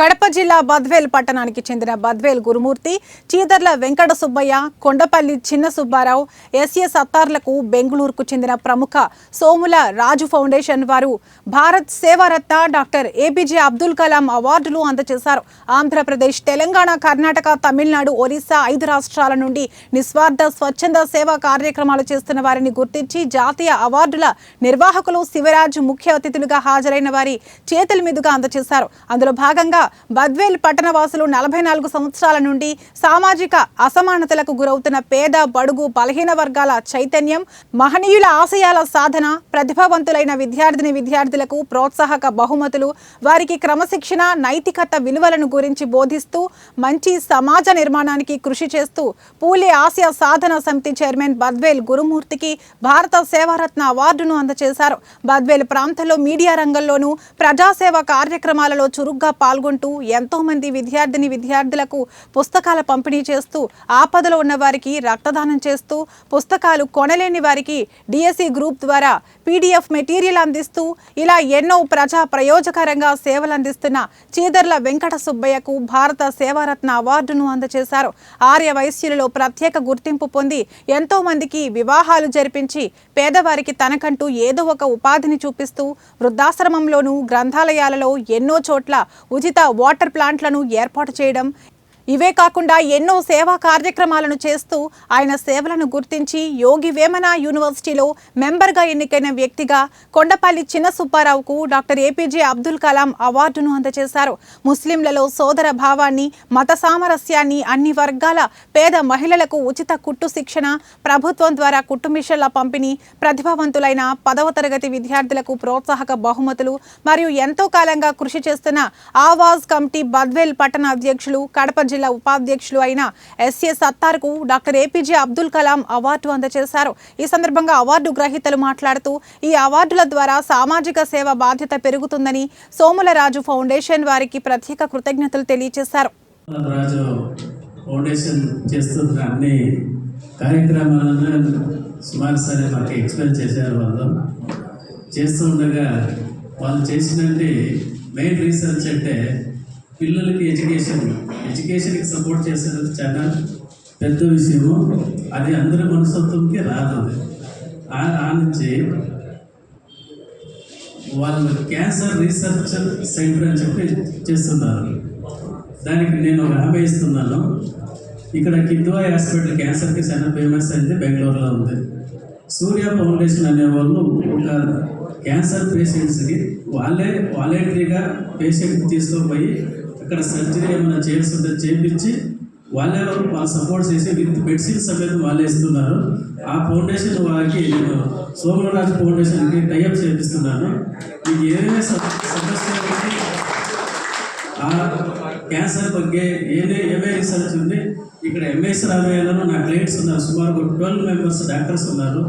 కడప జిల్లా బద్వేల్ పట్టణానికి చెందిన బద్వేల్ గురుమూర్తి చీదర్ల వెంకట సుబ్బయ్య కొండపల్లి చిన్న సుబ్బారావు ఎస్ఏ సత్తార్లకు బెంగళూరుకు చెందిన ప్రముఖ సోముల రాజు ఫౌండేషన్ వారు భారత్ సేవారత్న డాక్టర్ ఏపీజే అబ్దుల్ కలాం అవార్డులు అందజేశారు. ఆంధ్రప్రదేశ్ తెలంగాణ కర్ణాటక తమిళనాడు ఒరిస్సా ఐదు రాష్ట్రాల నుండి నిస్వార్థ స్వచ్ఛంద సేవా కార్యక్రమాలు చేస్తున్న వారిని గుర్తించి జాతీయ అవార్డుల నిర్వాహకులు శివరాజ్ ముఖ్య అతిథులుగా హాజరైన వారి చేతుల మీదుగా అందజేశారు. అందులో భాగంగా బద్వేల్ పట్టణవాసులు నలభై నాలుగు సంవత్సరాల నుండి సామాజిక అసమానతలకు గురవుతున్న పేద బడుగు బలహీన వర్గాల చైతన్యం మహనీయుల ఆశయాల సాధన ప్రతిభావంతులైన విద్యార్థిని విద్యార్థులకు ప్రోత్సాహక బహుమతులు వారికి క్రమశిక్షణ నైతికత విలువలను గురించి బోధిస్తూ మంచి సమాజ నిర్మాణానికి కృషి చేస్తూ పూలే ఆసియా సాధన సమితి చైర్మన్ బద్వేల్ గురుమూర్తికి భారత సేవారత్న అవార్డును అందజేశారు బద్వేల్ ప్రాంతంలో మీడియా రంగంలోనూ ప్రజాసేవ కార్యక్రమాలలో చురుగ్గా పాల్గొంటూ ఎంతోమంది విద్యార్థిని విద్యార్థులకు పుస్తకాల పంపిణీ చేస్తూ ఆపదలో ఉన్న వారికి రక్తదానం చేస్తూ పుస్తకాలు కొనలేని వారికి డిఎస్సి గ్రూప్ ద్వారా పీడిఎఫ్ మెటీరియల్ అందిస్తూ ఇలా ఎన్నో ప్రజా ప్రయోజకరంగా సేవలు అందిస్తున్న చీదర్ల వెంకట సుబ్బయ్యకు భారత సేవారత్న అవార్డును అందజేశారు ఆర్య వైశ్యులలో ప్రత్యేక గుర్తింపు పొంది ఎంతో మందికి వివాహాలు జరిపించి పేదవారికి తనకంటూ ఏదో ఒక ఉపాధిని చూపిస్తూ వృద్ధాశ్రమంలోనూ గ్రంథాలయాలలో ఎన్నో చోట్ల ఉచిత వాటర్ ప్లాంట్లను ఏర్పాటు చేయడం ఇవే కాకుండా ఎన్నో సేవా కార్యక్రమాలను చేస్తూ ఆయన సేవలను గుర్తించి యోగి వేమన యూనివర్సిటీలో మెంబర్గా ఎన్నికైన వ్యక్తిగా కొండపల్లి చిన్న సుబ్బారావుకు డాక్టర్ ఏపీజే అబ్దుల్ కలాం అవార్డును అందజేశారు. ముస్లింలలో సోదర భావాన్ని మత సామరస్యాన్ని అన్ని వర్గాల పేద మహిళలకు ఉచిత కుట్టు శిక్షణ ప్రభుత్వం ద్వారా కుట్టు మిషన్ల పంపిణీ ప్రతిభావంతులైన పదవ తరగతి విద్యార్థులకు ప్రోత్సాహక బహుమతులు మరియు ఎంతో కాలంగా కృషి చేస్తున్న ఆవాజ్ కమిటీ బద్వేల్ పట్టణ అధ్యక్షులు కడప జిల్లా ఉపాధ్యక్షులు అయిన SA సత్తార్కు doctor APJ Abdul Kalam award అందజేశారు ఈ సందర్భంగా అవార్డు గ్రహీతలు మాట్లాడుతూ ఈ అవార్డుల ద్వారా సామాజిక సేవ బాధ్యత పెరుగుతుందని సోములరాజు ఫౌండేషన్ వారికి ప్రత్యేక కృతజ్ఞతలు తెలియజేశారు ఫౌండేషన్ చేస్తున్న అన్ని కార్యక్రమాలను సుమారు సరే మాకు ఎక్స్ప్లెయిన్ చేశారు వాళ్ళు. చేస్తూ వాళ్ళు చేసినట్టు మెయిన్ రీసెర్చ్ అంటే పిల్లలకి ఎడ్యుకేషన్ ఎడ్యుకేషన్కి సపోర్ట్ చేసేది చాలా పెద్ద విషయము. అది అందరి మనస్తత్వంకి రాదు. ఆ నుంచి వాళ్ళు క్యాన్సర్ రీసెర్చ్ సెంటర్ అని చెప్పి చేస్తున్నారు. దానికి నేను ఒక హామీ ఇస్తున్నాను. ఇక్కడ కిద్వాయ్ హాస్పిటల్ క్యాన్సర్కి చాలా ఫేమస్ అయింది బెంగళూరులో ఉంది. సూర్య ఫౌండేషన్ అనే వాళ్ళు ఒక క్యాన్సర్ పేషెంట్స్కి వాళ్ళే వాలంటరీగా పేషెంట్ తీసుకుపోయి అక్కడ సర్జరీ ఏమైనా చేయాల్సి ఉంటే చేయించి వాళ్ళే వాళ్ళు సపోర్ట్ చేసి విత్ మెడిసిన్ సమేత వాళ్ళే ఇస్తున్నారు ఆ ఫౌండేషన్ వారికి నేను సోమరాజు ఫౌండేషన్కి టైఅప్ చేపిస్తున్నాను మీకు ఏదైనా సమ- సమస్య ఉంటే ఆ క్యాన్సర్ ಬಗ್ಗೆ ఏదే ఏమే రీసెర్చ్ ఉంది ఇక్కడ ఎంఎస్ రామయ్యలో నా క్లయింట్స్ ఉన్నారు సుమారు ఒక ట్వెల్వ్ మెంబర్స్ డాక్టర్స్ ఉన్నారు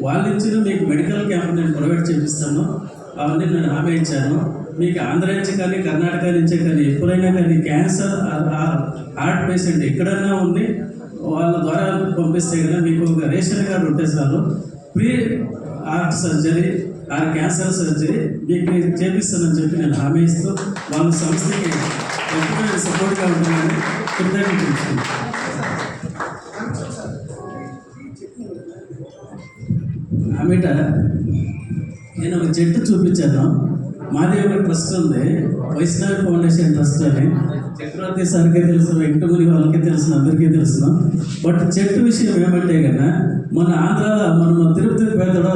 వాళ్ళ నుంచి మీకు మెడికల్ క్యాంప్ నేను ప్రొవైడ్ చేపిస్తాను అవన్నీ నేను హామీ ఇచ్చాను మీకు ఆంధ్ర నుంచి కానీ కర్ణాటక నుంచి కానీ ఎప్పుడైనా కానీ క్యాన్సర్ హార్ట్ పేషెంట్ ఎక్కడైనా ఉంది వాళ్ళ ద్వారా పంపిస్తే కదా మీకు ఒక రేషన్ కార్డు ఉంటే చాలు. ప్రీ హార్ట్ సర్జరీ ఆ క్యాన్సర్ సర్జరీ మీకు మీరు చేపిస్తానని చెప్పి నేను హామీ ఇస్తూ వాళ్ళ సంస్థకి ఎప్పుడైనా సపోర్ట్గా ఉంటుందని కృతజ్ఞతలు ఆమెట నేను ఒక చెట్టు చూపించాను మాది ఒక ట్రస్ట్ ఉంది. వైష్ణవి ఫౌండేషన్ ట్రస్ట్ అని. చక్రవర్తి సార్కే తెలుసు వెంకటముని వాళ్ళకి తెలుసు అందరికీ తెలుసు. బట్ చెట్టు విషయం ఏమంటే కన్నా మన ఆంధ్ర మన తిరుపతి పేదలో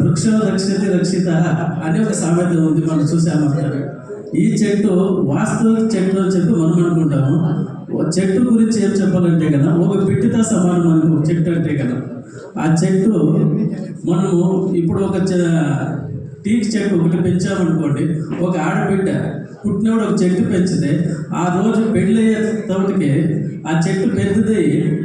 వృక్ష రక్షిత రక్షిత అనే ఒక సామెత ఉంది మనం చూసామంటారు ఈ చెట్టు వాస్తవిక చెట్టు అని చెప్పి మనం అనుకుంటాము. చెట్టు గురించి ఏం చెప్పాలంటే కదా ఒక పిట్టితో సమానం మనకు ఒక చెట్టు అంటే కదా ఆ చెట్టు మనము ఇప్పుడు ఒక టీక్ చెట్టు ఒకటి పెంచామనుకోండి ఒక ఆడబిడ్డ పుట్టినప్పుడు ఒక చెట్టు పెంచితే ఆ రోజు పెళ్ళయ్యే తోటికి ఆ చెట్టు పెద్దది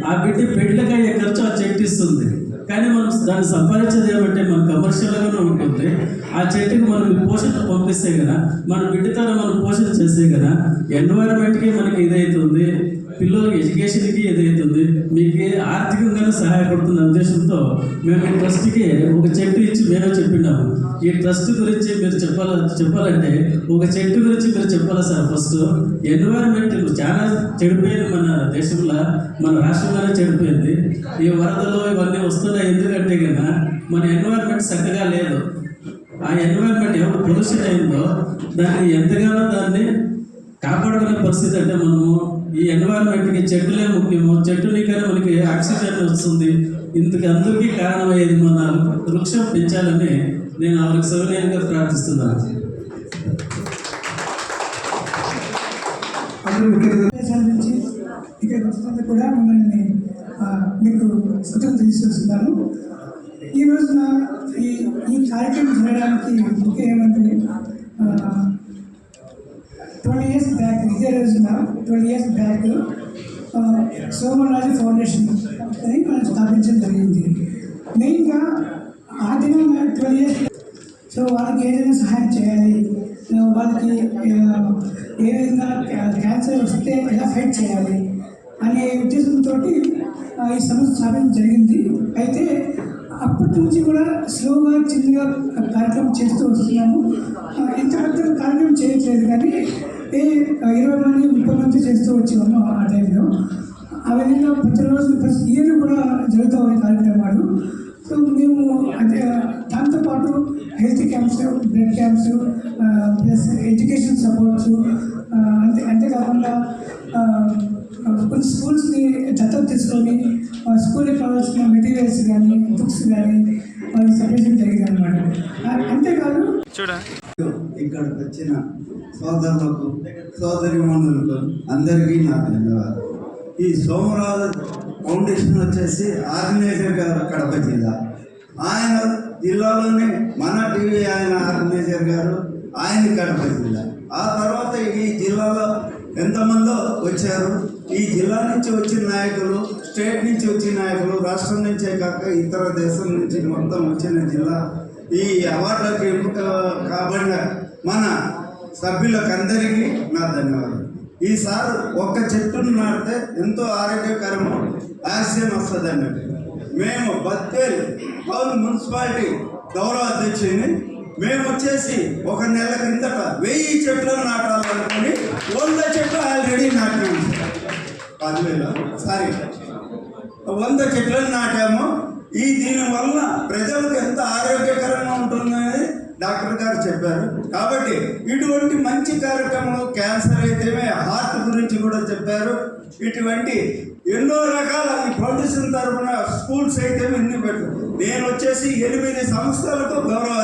ఆ బిడ్డ పెళ్ళకి అయ్యే ఖర్చు ఆ చెట్టు ఇస్తుంది. కానీ మనం దాన్ని సంపాదించేది ఏమంటే మన కమర్షియల్గానే ఉంటుంది ఆ చెట్టుకి మనం పోషణ పంపిస్తే కదా మన బిడ్డతో మనం పోషణ చేస్తే కదా ఎన్వైరన్మెంట్కి మనకి ఇదవుతుంది పిల్లలకి ఎడ్యుకేషన్కి ఏదైతుంది మీకు ఆర్థికంగానే సహాయపడుతున్న ఉద్దేశంతో మేము ఈ ట్రస్ట్కి ఒక చెట్టు ఇచ్చి మేమే చెప్పినాము ఈ ట్రస్ట్ గురించి మీరు చెప్పాల చెప్పాలంటే ఒక చెట్టు గురించి మీరు చెప్పాలా సార్? ఫస్ట్ ఎన్విరాన్మెంట్ చాలా చెడిపోయింది మన దేశంలో మన రాష్ట్రంలోనే చెడిపోయింది. ఈ వరదలు ఇవన్నీ వస్తున్నాయి ఎందుకంటే కన్నా మన ఎన్విరాన్మెంట్ చక్కగా లేదు. ఆ ఎన్విరాన్మెంట్ ఎవరు పొల్యూషన్ అయిందో దాన్ని ఎంతగానో దాన్ని కాపాడుకునే పరిస్థితి అంటే మనము ఈ ఎన్విరాన్మెంట్కి చెట్లే ముఖ్యము. చెట్టునికైనా మనకి ఆక్సిజన్ వస్తుంది. ఇంతకు అందరికీ కారణమయ్యేది మన వృక్షం పెంచాలని నేను వాళ్ళకి సౌకర్యంగా ప్రార్థిస్తున్నాను నుంచి ఇక్కడ కూడా మిమ్మల్ని మీకు సుఖం తెలియజేస్తున్నాను ఈ రోజున ఈ ఈ కార్యక్రమం జరగడానికి ముఖ్యమంత్రి ట్వంటీ ఇయర్స్ బ్యాక్ ఇదే రోజున twenty years back Somaraju foundation అని మనం స్థాపించడం జరిగింది. మెయిన్గా ఆ దినం ట్వంటీ ఇయర్స్ సో వాళ్ళకి ఏదైనా సహాయం చేయాలి? వాళ్ళకి ఏ విధంగా క్యాన్సర్ వస్తే ఎలా ఫైట్ చేయాలి అనే ఉద్దేశంతో ఈ సంస్థ స్థాపించడం జరిగింది. అయితే అప్పటి నుంచి కూడా స్లోగా చిన్నగా కార్యక్రమం చేస్తూ వస్తున్నాము. ఇంతవరకు కార్యక్రమం చేయట్లేదు కానీ ఇరవై మంది ముప్పై మంది చేస్తూ వచ్చాము ఆ టైంలో. ఆ విధంగా ప్రతిరోజు ప్రతి ఇయర్ కూడా జరుగుతూ ఉన్నాయి కార్యక్రమాలు సో మేము అదే దాంతోపాటు health camps blood camps plus education supports అంతే అంతేకాకుండా కొన్ని స్కూల్స్ని దత్తత తీసుకొని స్కూల్కి కావాల్సిన మెటీరియల్స్ కానీ బుక్స్ కానీ వాళ్ళకి సపరేషన్ జరిగింది అనమాట అంతేకాదు ఇక్కడికి వచ్చిన సోదరులకు సోదరిమణులకు అందరికీ నా ధన్యవాదాలు. ఈ సోమరాజు ఫౌండేషన్ వచ్చేసి ఆర్గనైజర్ గారు కడప జిల్లా. ఆయన జిల్లాలోనే మన టీవీ ఆయన ఆర్గనైజర్ గారు ఆయన కడప జిల్లా. ఆ తర్వాత ఈ జిల్లాలో ఎంతమందో వచ్చారు. ఈ జిల్లా నుంచి వచ్చిన నాయకులు స్టేట్ నుంచి వచ్చిన నాయకులు రాష్ట్రం నుంచే కాక ఇతర దేశం నుంచి మొత్తం వచ్చిన జిల్లా. ఈ అవార్డులకు ఎంపిక కాబడిన మన సభ్యులకందరికీ నా ధన్యవాదాలు. ఈసారి ఒక్క చెట్టును నాటితే ఎంతో ఆరోగ్యకరము ఆశయం వస్తుంది అన్నట్టు మేము బత్తేరు టౌన్ మున్సిపాలిటీ గౌరవ అధ్యక్షుడిని. మేము వచ్చేసి ఒక నెల కిందట వెయ్యి చెట్లను నాటాలనుకుని వంద చెట్లు ఆల్రెడీ నాటినాము పదివేల సారీ. వంద చెట్లను నాటాము. ఈ దీని వల్ల ప్రజలకు ఎంత ఆరోగ్యకరంగా ఉంటుందని డాక్టర్ గారు చెప్పారు. కాబట్టి ఇటువంటి మంచి కార్యక్రమం క్యాన్సర్ అయితేనే హార్ట్ గురించి కూడా చెప్పారు. ఇటువంటి ఎన్నో రకాల ఈ ప్రొడ్యూసర్ తరఫున స్కూల్స్ అయితే ఎన్ని పెట్టు. నేను వచ్చేసి ఎనిమిది సంస్థలకు గౌరవ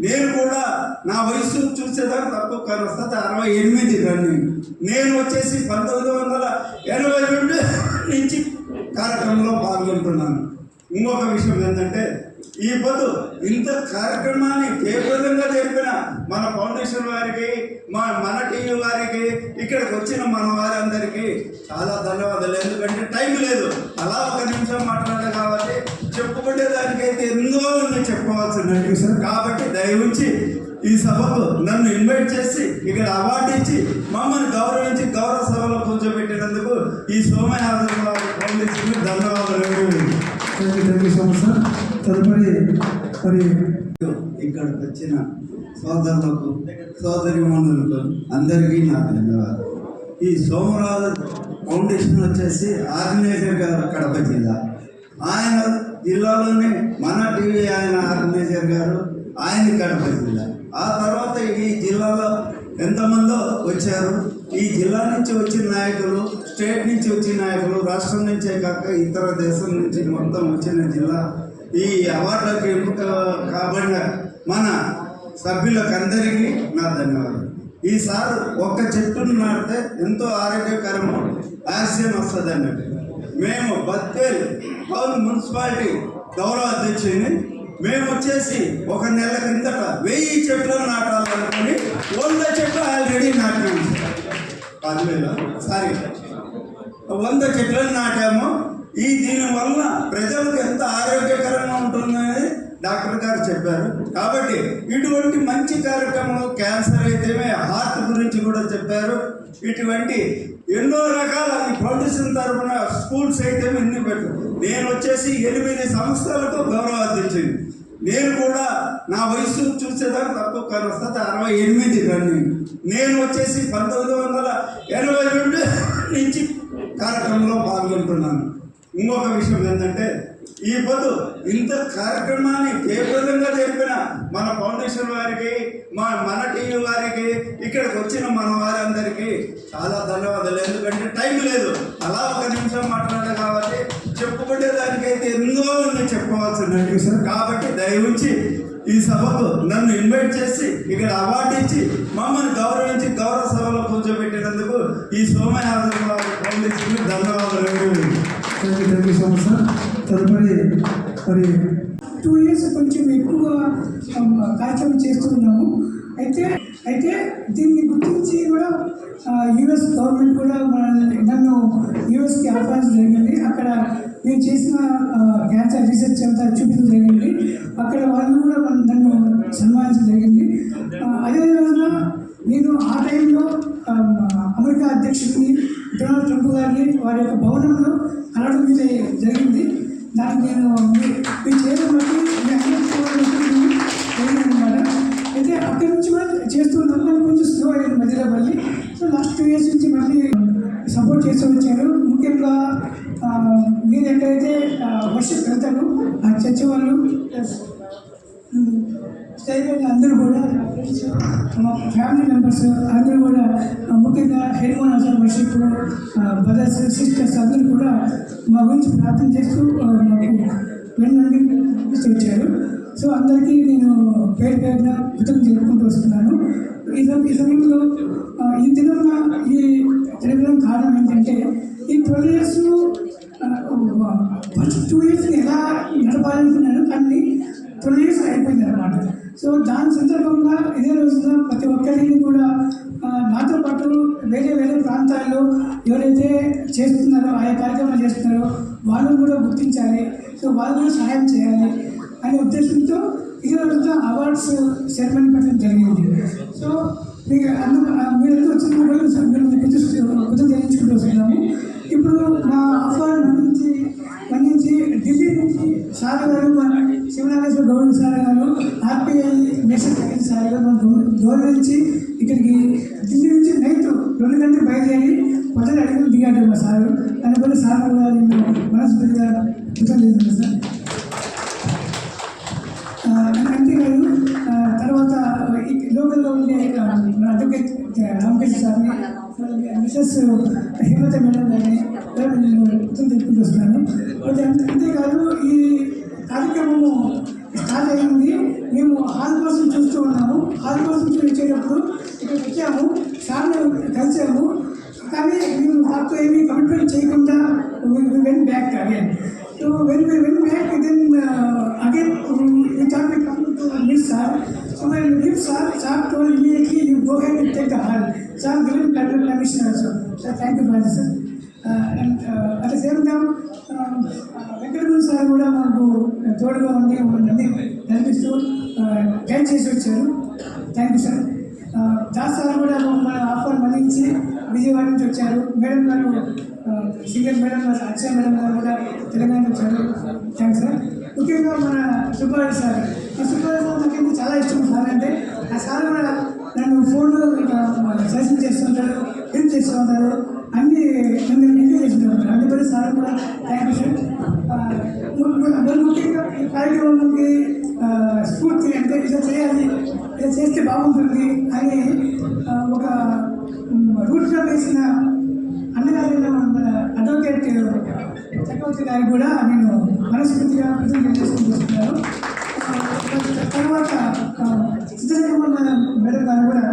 నేను కూడా నా వయసు చూసేదాకా తక్కువ కానీ వస్తుంది అరవై ఎనిమిది రన్నింగ్ నేను వచ్చేసి పంతొమ్మిది వందల ఎనభై రెండు నుంచి కార్యక్రమంలో పాల్గొంటున్నాను. ఇంకొక విషయం ఏంటంటే ఈ పొద్దు ఇంత కార్యక్రమాన్ని జయప్రదంగా జరిపిన మన ఫౌండేషన్ వారికి మా మన టీవీ వారికి ఇక్కడికి వచ్చిన మన వారందరికీ చాలా ధన్యవాదాలు. ఎందుకంటే టైం లేదు. అలా ఒక నిమిషం మాట్లాడాలి కాబట్టి చెప్పుకునే దానికైతే ఎన్నో ఉన్నాయి చెప్పుకోవాల్సినవి సార్ కాబట్టి దయవుంచి ఈ సభకు నన్ను ఇన్వైట్ చేసి ఇక్కడ అవార్డు ఇచ్చి మమ్మల్ని గౌరవించి గౌరవ సభలో కూర్చోబెట్టినందుకు ఈ సోమయాదవ్ ఫౌండేషన్ ధన్యవాదాలు. Thank you thank you so much sir తదుపరి మరి ఇక్కడికి వచ్చిన సోదరులకు సోదరిమణులకు అందరికీ నా ధన్యవాదాలు. ఈ సోమరాజు ఫౌండేషన్ వచ్చేసి ఆర్గనైజర్ గారు కడప జిల్లా. ఆయన జిల్లాలోనే మన టీవీ ఆయన ఆర్గనైజర్ గారు ఆయన కడప జిల్లా. ఆ తర్వాత ఈ జిల్లాలో ఎంతమందో వచ్చారు. ఈ జిల్లా నుంచి వచ్చిన నాయకులు స్టేట్ నుంచి వచ్చిన నాయకులు రాష్ట్రం నుంచే కాక ఇతర దేశం నుంచి మొత్తం వచ్చిన జిల్లా ఈ అవార్డులకు ఎంపిక కాబడిన మన సభ్యులకందరికీ నా ధన్యవాదాలు. ఈసారి ఒక్క చెట్టును నాటితే ఎంతో ఆరోగ్యకరము ఆశయం వస్తుంది అన్నట్టు మేము బద్వేల్ టౌన్ మున్సిపాలిటీ గౌరవ అధ్యక్షుడిని. మేము వచ్చేసి ఒక నెల కిందట వెయ్యి చెట్లను నాటాలనుకుని వంద చెట్లు ఆల్రెడీ నాటినాము పదివేల సారీ. వంద చెట్లను నాటాము. ఈ దీనివల్ల ప్రజలకు ఎంత ఆరోగ్యకరంగా ఉంటుందని డాక్టర్ గారు చెప్పారు. కాబట్టి ఇటువంటి మంచి కార్యక్రమం క్యాన్సర్ అయితేనే హార్ట్ గురించి కూడా చెప్పారు. ఇటువంటి ఎన్నో రకాల ఈ ఫౌండేషన్ తరఫున స్కూల్స్ అయితే ఎన్ని పెట్టు నేను వచ్చేసి ఎనిమిది సంస్థలకు గౌరవ అధ్యక్షుని నేను కూడా నా వయసు చూసేదాన్ని తక్కువ కానీ వస్తుంది అరవై ఎనిమిది రన్నింగ్ నేను వచ్చేసి పంతొమ్మిది వందల ఎనభై రెండు నుంచి కార్యక్రమంలో పాల్గొంటున్నాను. ఇంకొక విషయం ఏంటంటే ఈ పొద్దు ఇంత కార్యక్రమాన్ని ఏ విధంగా జరిపిన మన ఫౌండేషన్ వారికి మా మన టీవీ వారికి ఇక్కడికి వచ్చిన మన వారందరికీ చాలా ధన్యవాదాలు. ఎందుకంటే టైం లేదు. అలా ఒక నిమిషం మాట్లాడాలి కాబట్టి చెప్పుకుంటే దానికైతే ఎన్నో ఉంది చెప్పవలసిందండి విషయం కాబట్టి దయవుంచి ఈ సభకు నన్ను ఇన్వైట్ చేసి ఇక్కడ అవార్డు ఇచ్చి మమ్మల్ని గౌరవించి గౌరవ సభలో కూర్చోబెట్టినందుకు ఈ సోమయాదవ్ ఫౌండేషన్ ధన్యవాదాలు thank you thank you so much sir తదుపరి మరి టూ ఇయర్స్ కొంచెం ఎక్కువ కార్యక్రమం చేస్తున్నాము. అయితే అయితే దీన్ని గుర్తించి కూడా యుఎస్ గవర్నమెంట్ కూడా మనల్ని నన్ను యుఎస్కి ఆహ్వానించడం జరిగింది. అక్కడ నేను చేసిన క్యాన్సర్ రీసెర్చ్ అంతా చూపించడం జరిగింది. అక్కడ వాళ్ళు కూడా మనం నన్ను సన్మానించడం జరిగింది. అదే అదేవిధంగా నేను ఆ టైంలో అమెరికా అధ్యక్షుడిని డొనాల్డ్ ట్రంప్ గారిని వారి యొక్క భవనంలో కలవడం మీద జరిగింది. దానికి నేను మీ- మీ చేయడం బట్టి మీ అందరికీ అయితే అక్కడి నుంచి కూడా చేస్తున్నాను కానీ కొంచెం స్లో అయ్యింది మధ్యలో మళ్ళీ. సో లాస్ట్ టూ ఇయర్స్ నుంచి మళ్ళీ సపోర్ట్ చేస్తూ వచ్చారు. ముఖ్యంగా ఆ, మీరు ఎక్కడైతే వర్షిప్ వెళ్తారో ఆ చర్చి వాళ్ళు స్టైల్ అందరూ కూడా మా ఫ్యామిలీ మెంబర్స్ అందరూ కూడా ముఖ్యంగా హెడ్మోన్ అసలు వర్షిప్ బ్రదర్స్ సిస్టర్స్ అందరూ కూడా మా గురించి ప్రార్థన చేస్తూ మాకు వెన్నండి వచ్చారు. సో అందరికీ నేను పేరు పేరున కృతజ్ఞత జరుపుకుంటూ వస్తున్నాను. ఈ ఈ సమయంలో ఈ దినం ఈ జరగడం కారణం ఏంటంటే ఈ twelve years first two years ఎలా నడపాలనుకున్నాను కానీ ట్వెల్వ్ ఇయర్స్ అయిపోయింది అనమాట సో దాని సందర్భంగా ఇదే రోజున ప్రతి ఒక్కరిని కూడా నాతో పాటు వేరే వేరే ప్రాంతాల్లో ఎవరైతే చేస్తున్నారో ఆయా కార్యక్రమాలు చేస్తున్నారో వాళ్ళని కూడా గుర్తించాలి. సో వాళ్ళు కూడా సహాయం చేయాలి అనే ఉద్దేశంతో ఈ రోజున అవార్డ్స్ సెరమనీ పెట్టడం జరిగింది. సో మీకు అందుకు మీరందరూ వచ్చిన కూడా మీరు కృతజ్ఞత వస్తున్నాము. ఇప్పుడు నా ఆఫర్ నుంచి ఢిల్లీ నుంచి సార్ గారు మన శివనాగేశ్వర గౌరవ సార్ గారు ఆర్పిఐ నేషనల్ సెక్రటరీ సార్. గారు మన గౌరవించి ఇక్కడికి ఢిల్లీ నుంచి నైట్ రెండు గంటలు బయలుదేరి పొద్దున అడుగులు దిగాడు మా సార్. దానిపై సార్ నేను మనస్ఫూర్తిగా కృతజ్ఞతలు సార్. ఆ, అంతేకాదు తర్వాత లోకల్లో ఉండే మన అడ్వకేట్ రామకృష్ణ సార్ని మిసెస్ హేమత మేడం గారిని కూడా నేను తెలుపుకుంటూ వస్తున్నాను. అంతేకాదు ఈ కార్యక్రమము స్టార్ట్ అయింది మేము హాల్ కోసం చూస్తూ ఉన్నాము హాల్ కోసం వచ్చేటప్పుడు ఇక్కడ వచ్చాము సార్ని కలిసాము కానీ మేము మాకు ఏమీ కమిట్మెంట్ చేయకుండా went back again so went went back then again we thought we come to meet sir. So when we leave sir, sir told immediately you go ahead and take the hall. Sir given per- permission also. Sir, thank you very much, sir. Uh, and uh, at the same time, um, uh, Venkataramana sir కూడా మాకు తోడుగా ఉండి అన్ని నడిపిస్తూ guide చేసి వచ్చారు. Thank you sir Das sir కూడా మన ఆఫర్ మన్నించి విజయవాడ నుంచి వచ్చారు. మేడం గారు సింగర్ మేడం గారు అక్షయ మేడం గారు కూడా తెలంగాణ వచ్చారు. థ్యాంక్స్ సార్ ముఖ్యంగా మన సుబ్బారెడ్డి సార్. ఆ సుబ్బారెడ్డి సార్ నాకు చాలా ఇష్టం సార్ అంటే ఆ సార్ కూడా నన్ను ఫోన్లో సజెషన్ చేస్తుంటారు హెల్ప్ చేస్తూ ఉంటారు అన్ని నన్ను ఎంజాయ్ చేస్తుంటారు అందుకని సార్ కూడా థ్యాంక్ యూ సార్ ముఖ్యంగా ఈ కార్యక్రమానికి స్ఫూర్తి అంటే ఇలా చేయాలి. ఇలా చేస్తే బాగుంటుంది అని ఒక రూట్గా వేసిన అన్నగారైన అడ్వకేట్ చక్రవర్తి గారికి కూడా నేను మనస్ఫూర్తిగా ప్రజలు చేసుకుంటున్నాను తర్వాత సిద్ధరామన్న మేడం గారు కూడా